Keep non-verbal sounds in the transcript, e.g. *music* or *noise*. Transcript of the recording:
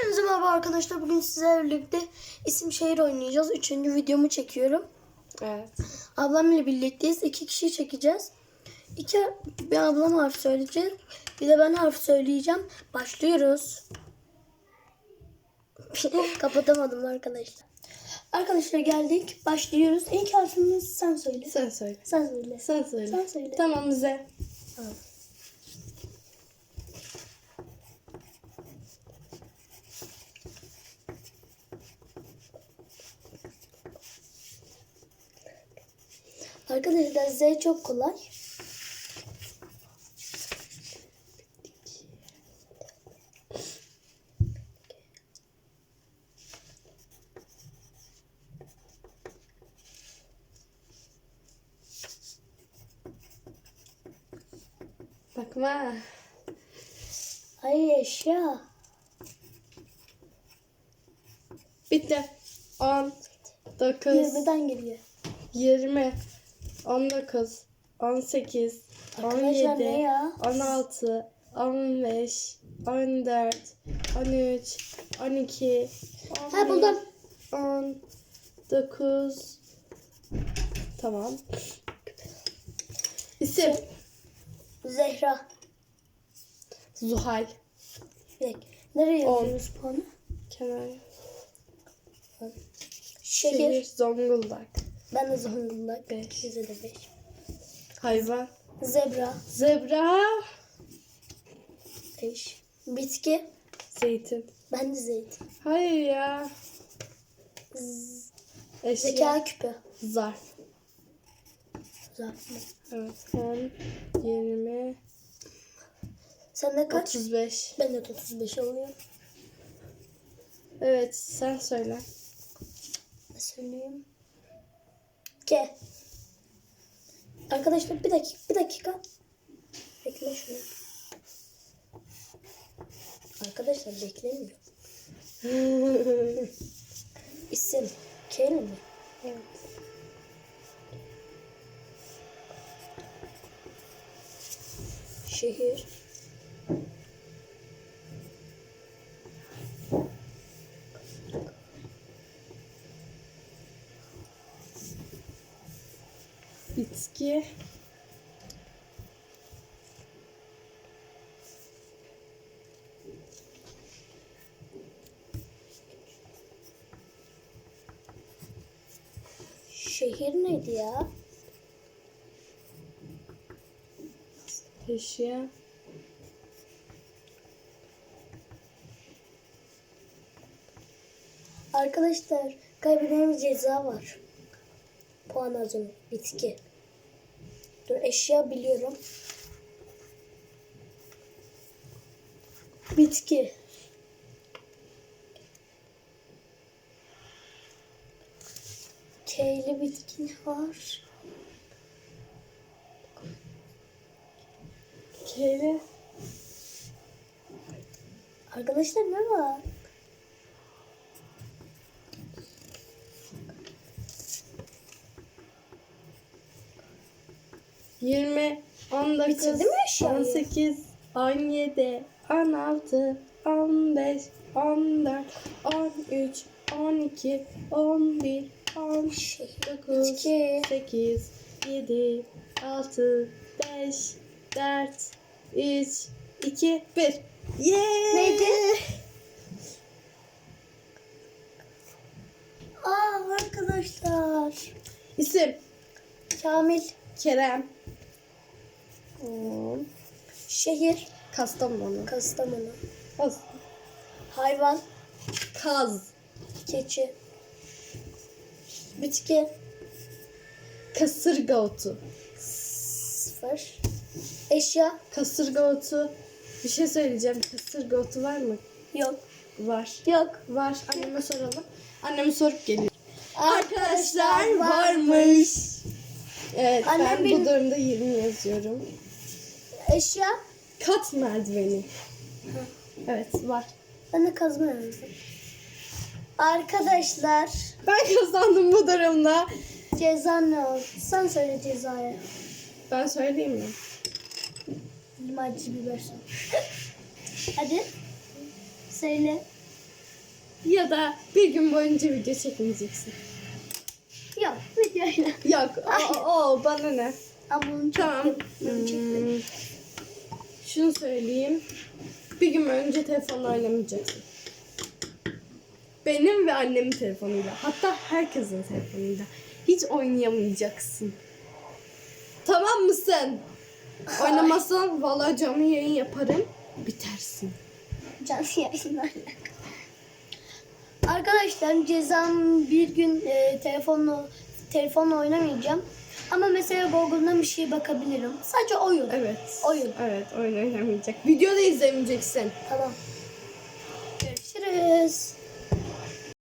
Hepinize merhaba arkadaşlar. Bugün sizlerle birlikte isim şehir oynayacağız. Üçüncü videomu çekiyorum. Evet. Ablamla birlikteyiz. İki kişi çekeceğiz. İki, bir ablam harf söyleyecek. Bir de ben harf söyleyeceğim. Başlıyoruz. *laughs* Kapatamadım arkadaşlar. Arkadaşlar geldik. Başlıyoruz. İlk harfimiz sen söyle. Sen söyle. Sen söyle. Sen söyle. Sen söyle. Tamam Z. Tamam. Arkadaşlar Z çok kolay. Bakma. Ay eşya. Bitti. 10, 9, 20'den geliyor. 20, 19, 18, Arkadaşlar 17, ne ya? 16, 15, 14, 13, 12, Ha buldum. 10, 9, tamam. İsim. Zehra. Zuhal. Bir dakika. Nereye On. yazıyoruz puanı? Kenar. Şehir. Şehir. Zonguldak. Ben de Zonguldak. Beş. Bize de 5. Hayvan. Zebra. Zebra. 5. Bitki. Zeytin. Ben de zeytin. Hayır ya. Z- Eşya. Zeka küpü. Zarf. Zarf mı? Evet. 10, 20, Sen de kaç? 35. Ben de 35 alıyorum. Evet sen söyle. Ne söyleyeyim? K. Arkadaşlar bir dakika, bir dakika. Bekle şunu. Arkadaşlar beklemiyor. *laughs* İsim. K ile mi? evet. Şehir. Bitki. Şehir neydi ya? Eşya. Arkadaşlar kaybedeceğimiz ceza var. Puan azını. Bitki. Dur eşya biliyorum. Bitki. K'li bitki var? Kere. Arkadaşlar ne var? 20, 19, Bitirdi mi aşağıyı? 18, 17, 16, 15, 14, 13, 12, 11, 10, 9, 8, 7, 6, 5, 4, 3, 2, 1. Yeah! Neydi? Aa arkadaşlar. İsim? Kamil. Kerem. Hmm, Şehir. Kastamonu. Kastamonu. Kaz. Hayvan. Kaz. Keçi. Bitki. Kasırga otu. Sıfır. Eşya. Kasırga otu. Bir şey söyleyeceğim. Kasırga otu var mı? Yok. Var. Yok. Var. Anneme soralım. Anneme sorup geliyor. Arkadaşlar varmış. Evet Annem ben benim- bu durumda 20 yazıyorum. Eşya. Kat merdiveni. Evet var. De kazma. Arkadaşlar. Ben kazandım bu durumda. Ceza ne oldu? Sen söyle cezayı. Ben söyleyeyim mi? Limacı biber. Hadi. Söyle. Ya da bir gün boyunca video çekmeyeceksin. Yok videoyla. Yok. O, o bana ne? Ama bunu Tamam. Bunu çektim. Hmm. Şunu söyleyeyim. Bir gün önce telefonla oynamayacaksın. Benim ve annemin telefonuyla. Hatta herkesin telefonuyla. Hiç oynayamayacaksın. Tamam mısın? Oynamazsan vallahi canlı yayın yaparım. Bitersin. Canlı yayınlarla. Arkadaşlar cezam bir gün e, telefonla telefonla oynamayacağım. Ama mesela Google'dan bir şey bakabilirim. Sadece oyun. Evet. Oyun. Evet oyun oynamayacak. Video da izlemeyeceksin. Tamam. Görüşürüz.